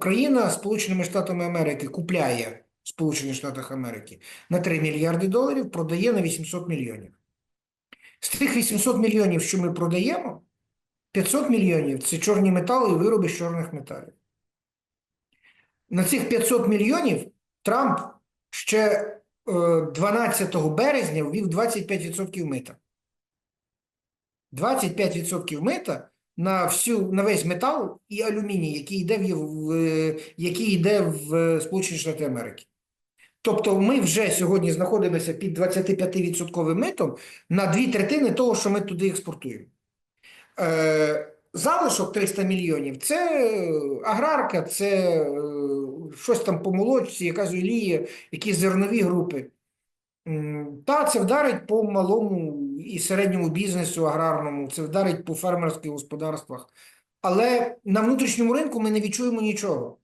Україна Сполученими Штатами Америки купляє Сполучених Штатах Америки на 3 мільярди доларів, продає на 800 мільйонів. З тих 800 мільйонів, що ми продаємо, 500 мільйонів це чорні метали і вироби з чорних металів. На цих 500 мільйонів Трамп ще е, 12 березня ввів 25% мита. 25% мита на всю на весь метал і алюміній, який йде в, в який йде в Сполучені Штати Америки. Тобто ми вже сьогодні знаходимося під 25% митом на дві третини того, що ми туди експортуємо. Е, залишок 300 мільйонів це аграрка, це е, щось там по молочці, якась олія, якісь зернові групи. Та це вдарить по малому і середньому бізнесу аграрному, це вдарить по фермерських господарствах. Але на внутрішньому ринку ми не відчуємо нічого.